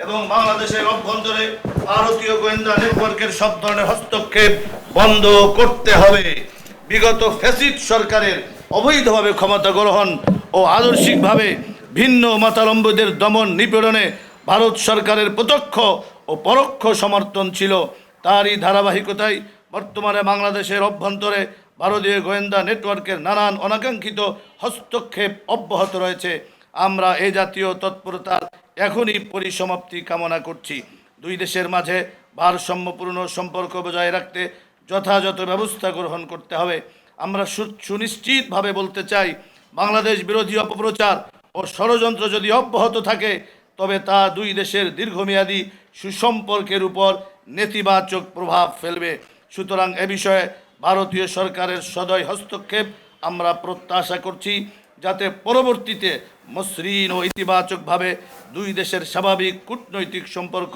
এবং বাংলাদেশের অভ্যন্তরে ভারতীয় গোয়েন্দা নেটওয়ার্কের সব ধরনের হস্তক্ষেপ বন্ধ করতে হবে। বিগত ফ্যাসিড সরকারের অবৈধভাবে ক্ষমতা গ্রহণ ও আদর্শিকভাবে ভিন্ন মতালম্বীদের দমন নিপীড়নে ভারত সরকারের প্রত্যক্ষ ও পরোক্ষ সমর্থন ছিল, তারই ধারাবাহিকতায় বর্তমানে বাংলাদেশের অভ্যন্তরে ভারতীয় গোয়েন্দা নেটওয়ার্কের নানান অনাকাঙ্ক্ষিত হস্তক্ষেপ অব্যাহত রয়েছে। আমরা এই জাতীয় তৎপরতার এখনই পরিসমাপ্তি কামনা করছি। দুই দেশের মাঝে ভারসাম্যপূর্ণ সম্পর্ক বজায় রাখতে যথাযথ ব্যবস্থা গ্রহণ করতে হবে। আমরা সুনিশ্চিতভাবে বলতে চাই, বাংলাদেশ বিরোধী অপপ্রচার ও ষড়যন্ত্র যদি অব্যাহত থাকে, তবে তা দুই দেশের দীর্ঘমেয়াদী সুসম্পর্কের উপর নেতিবাচক প্রভাব ফেলবে। সুতরাং এ বিষয়ে ভারতীয় সরকারের সদয় হস্তক্ষেপ আমরা প্রত্যাশা করছি। যাতে পরবর্তীতে মসৃণ ও ইতিবাচকভাবে দুই দেশের স্বাভাবিক কূটনৈতিক সম্পর্ক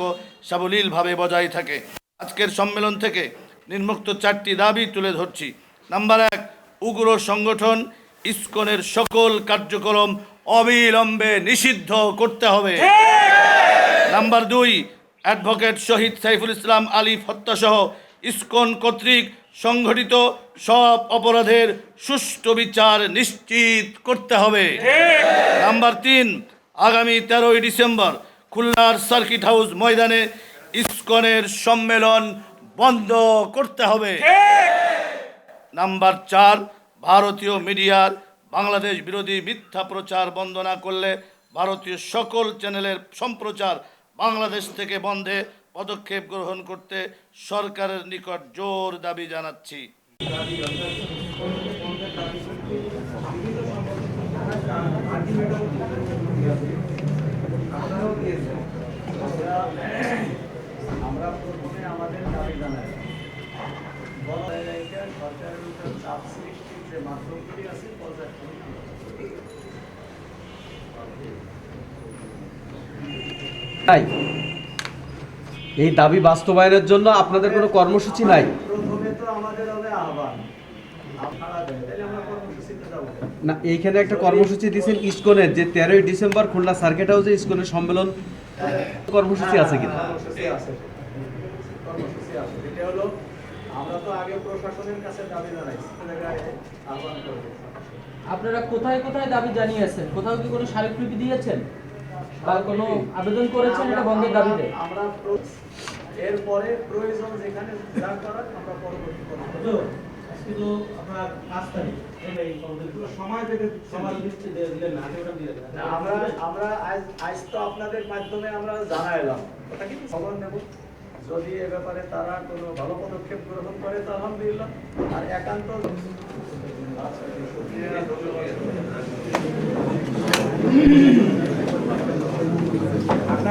সাবলীলভাবে বজায় থাকে। আজকের সম্মেলন থেকে নিম্নোক্ত চারটি দাবি তুলে ধরছি। নাম্বার এক, উগ্র সংগঠন ইসকনের সকল কার্যক্রম অবিলম্বে নিষিদ্ধ করতে হবে। নাম্বার দুই, অ্যাডভোকেট শহীদ সাইফুল ইসলাম আলিফ হত্যাসহ ইসকন কর্তৃক সংঘটিত সব অপরাধের সুষ্ঠু বিচার নিশ্চিত করতে হবে। নাম্বার তিন, আগামী তেরোই ডিসেম্বর খুলনার সার্কিট হাউস ময়দানে ইস্কনের সম্মেলন বন্ধ করতে হবে। নাম্বার চার, ভারতীয় মিডিয়ার বাংলাদেশ বিরোধী মিথ্যা প্রচার বন্ধ না করলে ভারতীয় সকল চ্যানেলের সম্প্রচার বাংলাদেশ থেকে বন্ধে পদক্ষেপ গ্রহণ করতে সরকারের নিকট জোর দাবি জানাচ্ছি। আমরা প্রথমে আমাদের দাবি জানাই। বলা যায় এটা সরকারের উপর চাপ সৃষ্টির যে মাধ্যমগুলি আছে পর্যাপ্ত নাই। এই দাবি বাস্তবায়নের জন্য আপনাদের কোনো কর্মসূচি নাই। প্রথমে তো আমাদের হবে আহ্বান আপনারা দেয় তাহলে আমরা কর্মসূচিতে যাব না এইখানে একটা কর্মসূচি দিয়েছেন ইসকনের যে তেরোই ডিসেম্বর খুলনা সার্কিট হাউসে ইসকনের সম্মেলন কর্মসূচি আছে কিনা? কর্মসূচি আছে। কর্মসূচি আছে। এটা হলো আমরা তো আগে প্রশাসনের কাছে দাবি জানাইছি সে জায়গায় আহ্বান করব। আপনারা কোথায় কোথায় দাবি জানিয়েছেন? কোথাও কি কোনো স্মারকলিপি দিয়েছেন? বা কোনো আবেদন করেছেন এটা বন্ধের দাবিতে? আমরা প্র- এরপরে প্রয়োজন যেখানে যা করার আমরা পরবর্তী করব শুধু আপনার পাঁচ তারিখ সময় থেকে সবার লিস্টে দিলেন না আগে ওটা দিয়ে দিলেন না, আমরা আমরা আজ আজ তো আপনাদের মাধ্যমে আমরা জানাইলাম ওটা কি খবর নেব। যদি এ ব্যাপারে তারা কোনো ভালো পদক্ষেপ গ্রহণ করে তো আলহামদুলিল্লাহ। আর একান্ত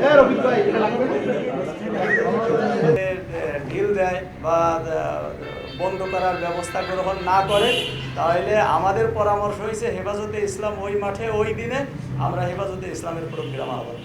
হ্যাঁ ঢিল দেয় বা বন্ধ করার ব্যবস্থা গ্রহণ না করে, তাহলে আমাদের পরামর্শ হয়েছে হেফাজতে ইসলাম ওই মাঠে, ওই দিনে আমরা হেফাজতে ইসলামের প্রোগ্রাম আহ্বান